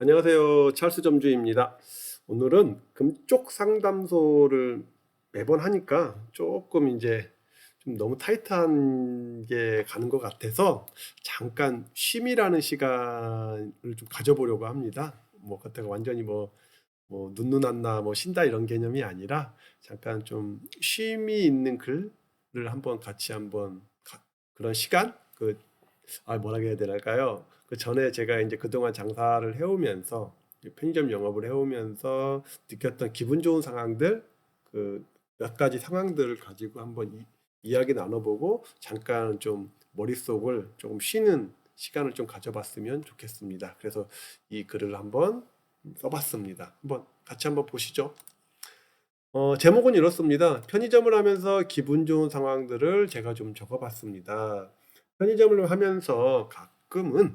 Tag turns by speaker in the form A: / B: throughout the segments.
A: 안녕하세요. 찰스 점주입니다. 오늘은 금쪽 상담소를 매번 하니까 조금 이제 좀 너무 타이트한 게 가는 것 같아서 잠깐 쉼이라는 시간을 좀 가져보려고 합니다. 뭐 그때가 완전히 뭐, 뭐 눈눈 안나 뭐 쉰다 이런 개념이 아니라 잠깐 좀 쉼이 있는 글을 한번 같이 한번 가- 그런 시간 그 아, 뭐라 해야 되나요? 그 전에 제가 이제 그동안 장사를 해오면서 편의점 영업을 해오면서 느꼈던 기분 좋은 상황들, 그 몇 가지 상황들을 가지고 한번 이, 이야기 나눠보고 잠깐 좀 머릿속을 조금 쉬는 시간을 좀 가져봤으면 좋겠습니다. 그래서 이 글을 한번 써봤습니다. 한번 같이 한번 보시죠. 어, 제목은 이렇습니다. 편의점을 하면서 기분 좋은 상황들을 제가 좀 적어봤습니다. 편의점을 하면서 가끔은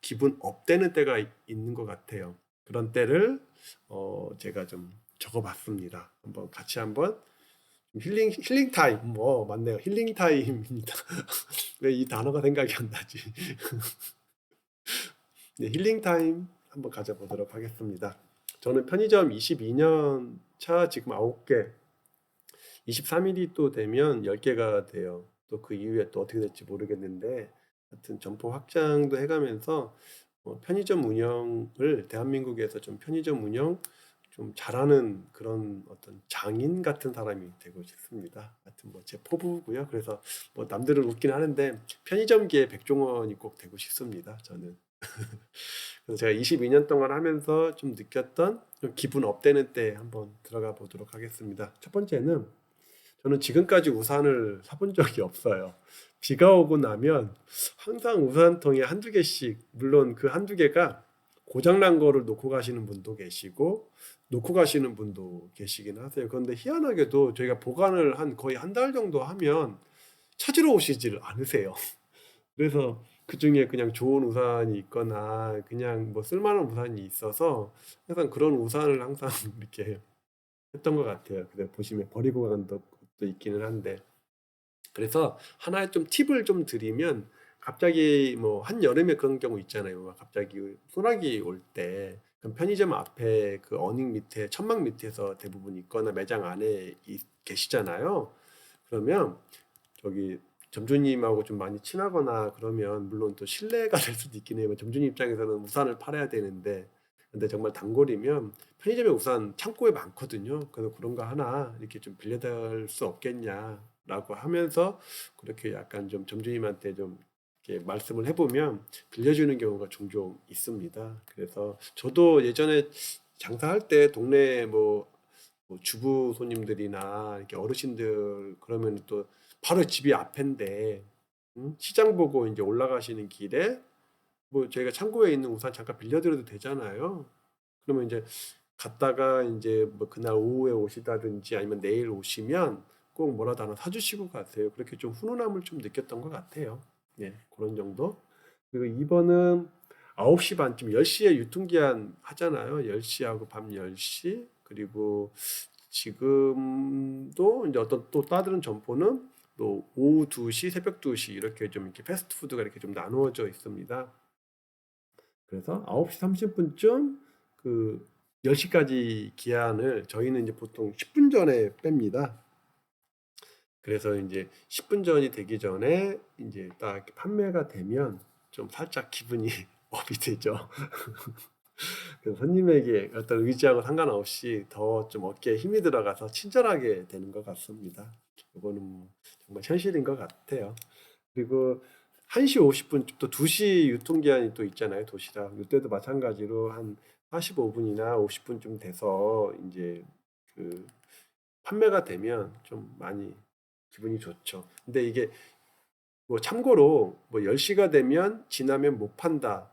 A: 기분 업되는 때가 이- 있는 것 같아요. 그런 때를 어, 제가 좀 적어봤습니다. 한번 같이 한번 힐링 힐링 타임 뭐 맞네요. 힐링 타임입니다. 왜 이 단어가 생각이 안 나지? 네, 힐링 타임 한번 가져보도록 하겠습니다. 저는 편의점 22년 차 지금 9개, 23일이 또 되면 10개가 돼요. 또 그 이후에 또 어떻게 될지 모르겠는데, 하여튼 점포 확장도 해가면서 어, 편의점 운영을 대한민국에서 좀 편의점 운영 좀 잘하는 그런 어떤 장인 같은 사람이 되고 싶습니다. 하여튼 뭐 제 포부고요. 그래서 뭐 남들은 웃긴 하는데 편의점계의 백종원이 꼭 되고 싶습니다. 저는. 그래서 제가 22년 동안 하면서 좀 느꼈던 좀 기분 업되는 때 한번 들어가 보도록 하겠습니다. 첫 번째는 저는 지금까지 우산을 사본 적이 없어요. 비가 오고 나면 항상 우산통에 한두 개씩, 물론 그 한두 개가 고장난 거를 놓고 가시는 분도 계시고, 놓고 가시는 분도 계시긴 하세요. 그런데 희한하게도 저희가 보관을 한 거의 한 달 정도 하면 찾으러 오시질 않으세요. 그래서 그 중에 그냥 좋은 우산이 있거나 그냥 뭐 쓸만한 우산이 있어서 항상 그런 우산을 항상 이렇게 했던 것 같아요. 그래서 보시면 버리고 간 것도 있기는 한데. 그래서 하나의 좀 팁을 좀 드리면 갑자기 뭐 한 여름에 그런 경우 있잖아요. 막 갑자기 소나기 올 때 편의점 앞에 그 어닝 밑에 천막 밑에서 대부분 있거나 매장 안에 이- 계시잖아요. 그러면 저기 점주님하고 좀 많이 친하거나 그러면 물론 또 신뢰가 될 수도 있긴 해요. 점주님 입장에서는 우산을 팔아야 되는데 근데 정말 단골이면 편의점에 우산 창고에 많거든요. 그래서 그런 거 하나 이렇게 좀 빌려달 수 없겠냐라고 하면서 그렇게 약간 좀 점주님한테 좀 이렇게 말씀을 해보면 빌려주는 경우가 종종 있습니다. 그래서 저도 예전에 장사할 때 동네 뭐, 뭐 주부 손님들이나 이렇게 어르신들 그러면 또 바로 집이 앞인데 음? 시장 보고 이제 올라가시는 길에 뭐 저희가 창고에 있는 우산 잠깐 빌려드려도 되잖아요. 그러면 이제 갔다가 이제 뭐 그날 오후에 오시다든지 아니면 내일 오시면 꼭 뭐라도 하나 사주시고 가세요. 그렇게 좀 훈훈함을 좀 느꼈던 것 같아요. 예, 그런 정도. 그리고 2번은 9시 반쯤 10시에 유통기한 하잖아요. 10시하고 밤 10시. 그리고 지금도 이제 어떤 또 다른 점포는 또 오후 2시, 새벽 2시 이렇게 좀 이렇게 패스트푸드가 이렇게 좀 나누어져 있습니다. 그래서 9시 30분쯤 그 10시까지 기한을 저희는 이제 보통 10분 전에 뺍니다. 그래서 이제 10분 전이 되기 전에 이제 딱 판매가 되면 좀 살짝 기분이 업이 되죠. 그래서 손님에게 어떤 의지하고 상관없이 더 좀 어깨에 힘이 들어가서 친절하게 되는 것 같습니다. 이거는 뭐 정말 현실인 것 같아요. 그리고 1시 50분 또 2시 유통기한이 또 있잖아요. 도시락. 이때도 마찬가지로 한 45분이나 50분쯤 돼서 이제 그 판매가 되면 좀 많이 기분이 좋죠. 근데 이게 뭐 참고로 뭐 10시가 되면 지나면 못 판다.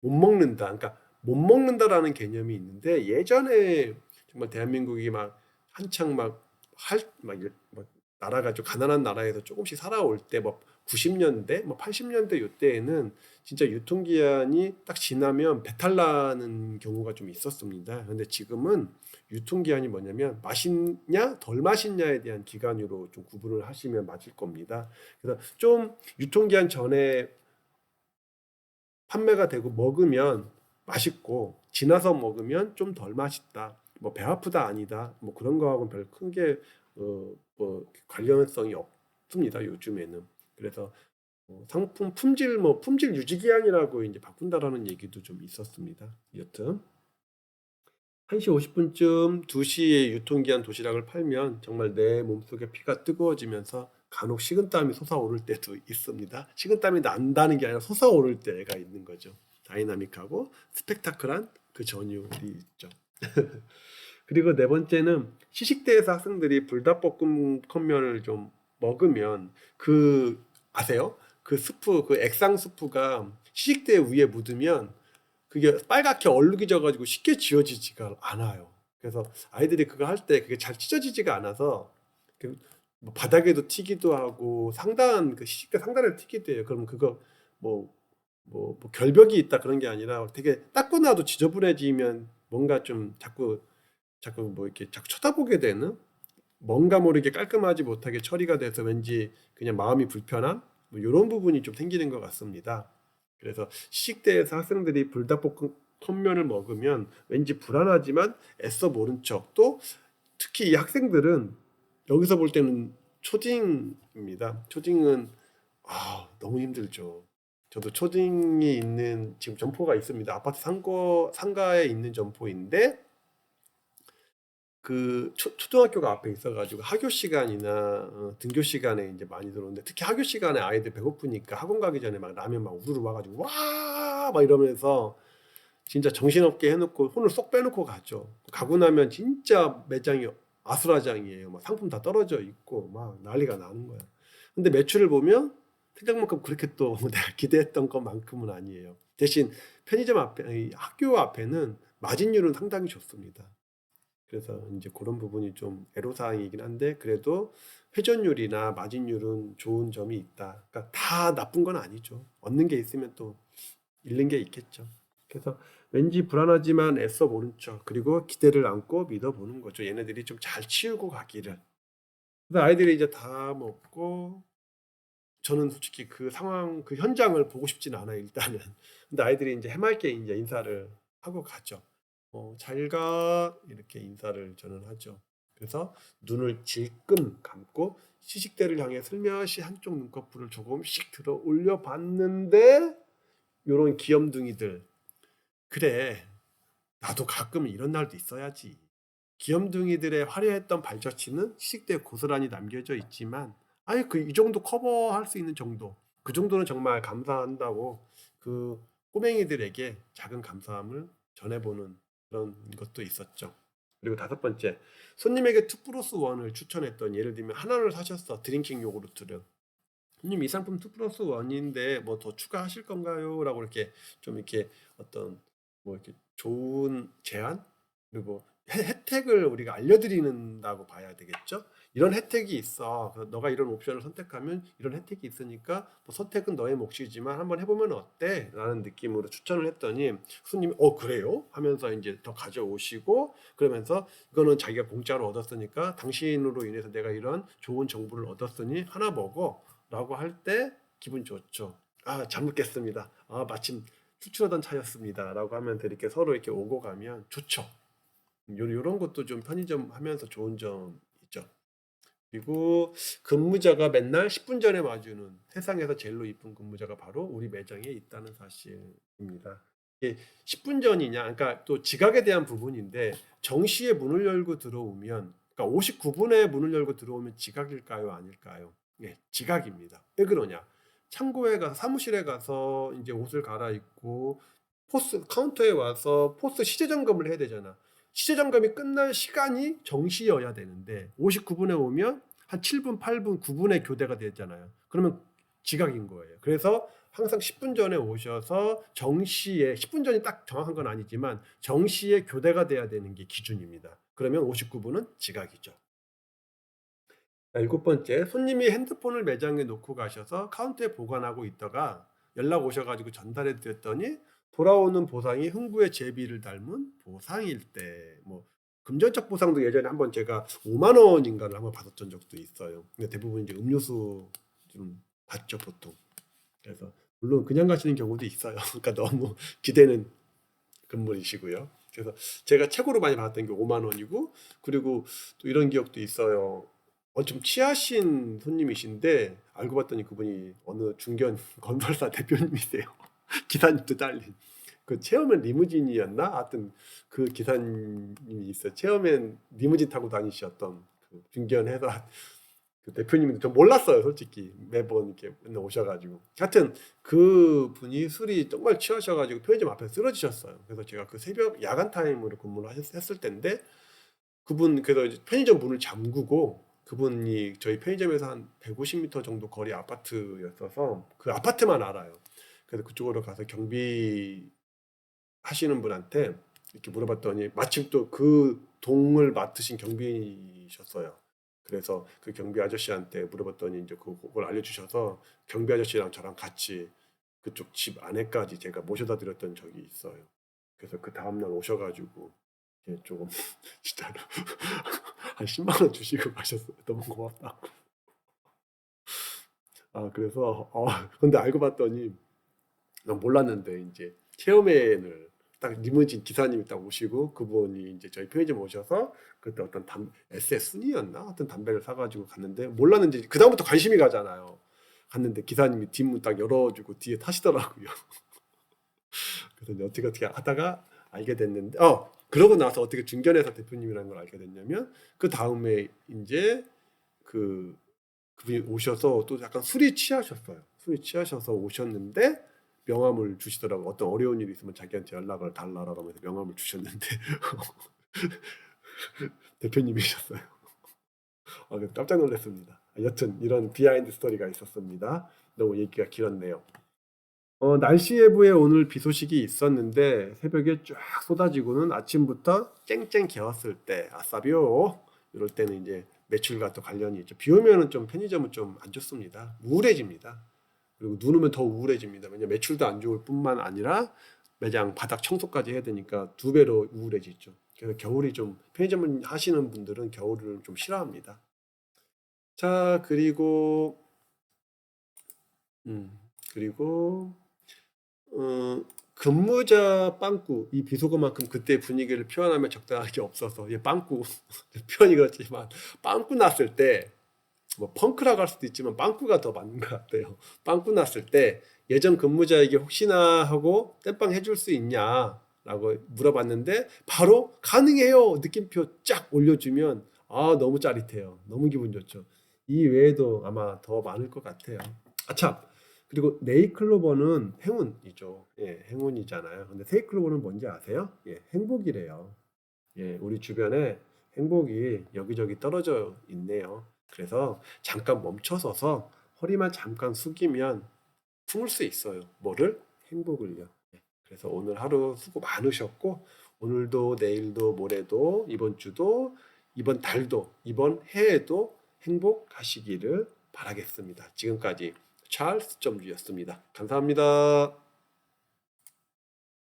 A: 못 먹는다. 그러니까 못 먹는다라는 개념이 있는데 예전에 정말 대한민국이 막 한창 막 할막 나라가 좀 가난한 나라에서 조금씩 살아올 때 뭐 90년대, 뭐 80년대 요때에는 진짜 유통기한이 딱 지나면 배탈 나는 경우가 좀 있었습니다. 근데 지금은 유통기한이 뭐냐면 맛있냐 덜 맛있냐에 대한 기간으로 좀 구분을 하시면 맞을 겁니다. 그래서 좀 유통기한 전에 판매가 되고 먹으면 맛있고 지나서 먹으면 좀 덜 맛있다. 뭐 배 아프다 아니다. 뭐 그런 거하고는 별 큰게 어, 뭐 관련성이 없습니다. 요즘에는. 그래서 어, 상품 품질 뭐 품질 유지 기한이라고 이제 바꾼다라는 얘기도 좀 있었습니다. 여튼 1시 50분쯤 2시에 유통기한 도시락을 팔면 정말 내 몸속에 피가 뜨거워지면서 간혹 식은땀이 솟아오를 때도 있습니다. 식은땀이 난다는 게 아니라 솟아오를 때가 있는 거죠. 다이나믹하고 스펙타클한 그 전율이 있죠. 그리고 네 번째는 시식대에서 학생들이 불닭볶음 컵면을 좀 먹으면 그 아세요? 그 스프 그 액상 스프가 시식대 위에 묻으면 그게 빨갛게 얼룩이 져가지고 쉽게 지워지지가 않아요. 그래서 아이들이 그거 할 때 그게 잘 찢어지지가 않아서 그뭐 바닥에도 튀기도 하고 상단 그 시식대 상단에 튀기도 해요. 그러면 그거 뭐, 뭐, 뭐 결벽이 있다 그런 게 아니라 되게 닦고 나도 지저분해지면 뭔가 좀 자꾸 자꾸 뭐 이렇게 자꾸 쳐다보게 되는 뭔가 모르게 깔끔하지 못하게 처리가 돼서 왠지 그냥 마음이 불편한 뭐 이런 부분이 좀 생기는 것 같습니다. 그래서 시식대에서 학생들이 불닭볶음 컵면을 먹으면 왠지 불안하지만 애써 모른 척 또 특히 이 학생들은 여기서 볼 때는 초딩입니다. 초딩은 아 너무 힘들죠. 저도 초딩이 있는 지금 점포가 있습니다. 아파트 상고 상가에 있는 점포인데 그 초, 초등학교가 앞에 있어가지고 학교 시간이나 어, 등교 시간에 이제 많이 들어오는데 특히 학교 시간에 아이들 배고프니까 학원 가기 전에 막 라면 막 우르르 와가지고 와 막 이러면서 진짜 정신없게 해놓고 혼을 쏙 빼놓고 가죠. 가고 나면 진짜 매장이 아수라장이에요. 막 상품 다 떨어져 있고 막 난리가 나는 거야. 근데 매출을 보면 생각만큼 그렇게 또 내가 기대했던 것만큼은 아니에요. 대신 편의점 앞에 아니, 학교 앞에는 마진율은 상당히 좋습니다. 그래서 이제 그런 부분이 좀 애로사항이긴 한데 그래도 회전율이나 마진율은 좋은 점이 있다. 그러니까 다 나쁜 건 아니죠. 얻는 게 있으면 또 잃는 게 있겠죠. 그래서 왠지 불안하지만 애써 보는 척 그리고 기대를 안고 믿어보는 거죠. 얘네들이 좀 잘 치우고 가기를. 그래서 아이들이 이제 다 먹고 저는 솔직히 그 상황 그 현장을 보고 싶진 않아요 일단은. 근데 아이들이 이제 해맑게 이제 인사를 하고 가죠. 어, 잘 가. 이렇게 인사를 저는 하죠. 그래서 눈을 질끈 감고 시식대를 향해 슬며시 한쪽 눈꺼풀을 조금씩 들어 올려 봤는데 요런 귀염둥이들 그래 나도 가끔 이런 날도 있어야지. 귀염둥이들의 화려했던 발자취는 시식대에 고스란히 남겨져 있지만 아예 그 이 정도 커버할 수 있는 정도 그 정도는 정말 감사한다고 그 꼬맹이들에게 작은 감사함을 전해보는 그런 것도 있었죠. 그리고 다섯 번째, 손님에게 2 플러스 1을 추천했던 예를 들면 하나를 사셨어. 드링킹 요구르트를. 손님 이 상품 2 플러스 1인데 뭐 더 추가하실 건가요? 라고 이렇게 좀 이렇게 어떤 뭐 이렇게 좋은 제안 그리고 혜- 혜택을 우리가 알려드리는다고 봐야 되겠죠. 이런 혜택이 있어. 너가 이런 옵션을 선택하면 이런 혜택이 있으니까 뭐 선택은 너의 몫이지만 한번 해보면 어때? 라는 느낌으로 추천을 했더니 손님이 어 그래요? 하면서 이제 더 가져오시고 그러면서 이거는 자기가 공짜로 얻었으니까 당신으로 인해서 내가 이런 좋은 정보를 얻었으니 하나 먹어 라고 할 때 기분 좋죠. 아, 잘 먹겠습니다. 아, 마침 수출하던 차였습니다. 라고 하면서 이렇게 서로 이렇게 오고 가면 좋죠. 요, 요런 것도 좀 편의점 하면서 좋은 점. 그리고 근무자가 맨날 10분 전에 와주는 세상에서 제일로 이쁜 근무자가 바로 우리 매장에 있다는 사실입니다. 이게 10분 전이냐, 그러니까 또 지각에 대한 부분인데 정시에 문을 열고 들어오면, 그러니까 59분에 문을 열고 들어오면 지각일까요, 아닐까요? 예, 지각입니다. 왜 그러냐? 창고에 가서 사무실에 가서 이제 옷을 갈아입고 포스 카운터에 와서 포스 시제 점검을 해야 되잖아. 시제 점검이 끝날 시간이 정시여야 되는데 59분에 오면 한 7분, 8분, 9분에 교대가 되잖아요. 그러면 지각인 거예요. 그래서 항상 10분 전에 오셔서 정시에 10분 전이 딱 정확한 건 아니지만 정시에 교대가 돼야 되는 게 기준입니다. 그러면 59분은 지각이죠. 자, 일곱 번째, 손님이 핸드폰을 매장에 놓고 가셔서 카운터에 보관하고 있다가 연락 오셔가지고 전달해 드렸더니 돌아오는 보상이 흥부의 제비를 닮은 보상일 때, 뭐 금전적 보상도 예전에 한번 제가 5만 원인가를 한번 받았던 적도 있어요. 근데 대부분 이제 음료수 좀 받죠 보통. 그래서 물론 그냥 가시는 경우도 있어요. 그러니까 너무 기대는 건물이시고요. 그래서 제가 최고로 많이 받았던 게 5만 원이고 그리고 또 이런 기억도 있어요. 어, 좀 취하신 손님이신데 알고 봤더니 그분이 어느 중견 건설사 대표님이세요. 기사님도 딸린. 그 체어맨 리무진이었나? 하여튼 그 기사님이 있어요. 체어맨 리무진 타고 다니셨던 그 중견 회사 그 대표님인데 저 몰랐어요, 솔직히 매번 이렇게 맨날 오셔가지고. 하여튼 그 분이 술이 정말 취하셔가지고 편의점 앞에 쓰러지셨어요. 그래서 제가 그 새벽 야간 타임으로 근무를 하셨, 했을 때인데 그분 그래서 편의점 문을 잠그고 그분이 저희 편의점에서 한 150m 정도 거리 아파트였어서 그 아파트만 알아요. 그래서 그쪽으로 가서 경비 하시는 분한테 이렇게 물어봤더니 마침 또 그 동을 맡으신 경비셨어요. 그래서 그 경비 아저씨한테 물어봤더니 이제 그- 그걸 알려주셔서 경비 아저씨랑 저랑 같이 그쪽 집 안에까지 제가 모셔다 드렸던 적이 있어요. 그래서 그 다음날 오셔가지고 조금 진짜로 한 10만 원 주시고 가셨어요. 너무 고맙다고. 아 그래서 어 근데 알고 봤더니 난 몰랐는데 이제 체험회를 딱 리무진 기사님이 딱 오시고 그분이 이제 저희 편의점 오셔서 그때 어떤 담 SS 순이었나 어떤 담배를 사가지고 갔는데 몰랐는지 그 다음부터 관심이 가잖아요. 갔는데 기사님이 뒷문 딱 열어주고 뒤에 타시더라고요. 그래서 어떻게 어떻게 하다가 알게 됐는데 어 그러고 나서 어떻게 중견회사 대표님이라는 걸 알게 됐냐면 그 다음에 이제 그 그분이 오셔서 또 약간 술이 취하셨어요. 술이 취하셔서 오셨는데 명함을 주시더라고. 어떤 어려운 일이 있으면 자기한테 연락을 달라라고 하면서 명함을 주셨는데 대표님이셨어요. 아, 깜짝 놀랐습니다. 여튼 이런 비하인드 스토리가 있었습니다. 너무 얘기가 길었네요. 어, 날씨 예보에 오늘 비 소식이 있었는데 새벽에 쫙 쏟아지고는 아침부터 쨍쨍 개었을 때 아싸비오 이럴 때는 이제 매출과 또 관련이 있죠. 비 오면은 좀 편의점은 좀 안 좋습니다. 우울해집니다. 그리고 눈 오면 더 우울해집니다. 왜냐 매출도 안 좋을 뿐만 아니라 매장 바닥 청소까지 해야 되니까 두 배로 우울해지죠. 그래서 겨울이 좀 편의점 하시는 분들은 겨울을 좀 싫어합니다. 자 그리고 음 그리고 어, 근무자 빵꾸 이 비속어만큼 그때 분위기를 표현하면 적당하게 없어서 이 빵꾸 표현이 그렇지만 빵꾸 났을 때 뭐 펑크라고 할 수도 있지만 빵꾸가 더 맞는 것 같아요. 빵꾸 났을 때 예전 근무자에게 혹시나 하고 땜빵 해줄 수 있냐라고 물어봤는데 바로 가능해요 느낌표 쫙 올려주면 아 너무 짜릿해요. 너무 기분 좋죠. 이 외에도 아마 더 많을 것 같아요. 아참 그리고 네이클로버는 행운이죠. 예, 행운이잖아요. 근데 세이클로버는 뭔지 아세요? 예, 행복이래요. 예, 우리 주변에 행복이 여기저기 떨어져 있네요. 그래서 잠깐 멈춰서서 허리만 잠깐 숙이면 품을 수 있어요. 뭐를? 행복을요. 예, 그래서 오늘 하루 수고 많으셨고 오늘도 내일도 모레도 이번 주도 이번 달도 이번 해에도 행복하시기를 바라겠습니다. 지금까지 찰스 점주였습니다. 감사합니다.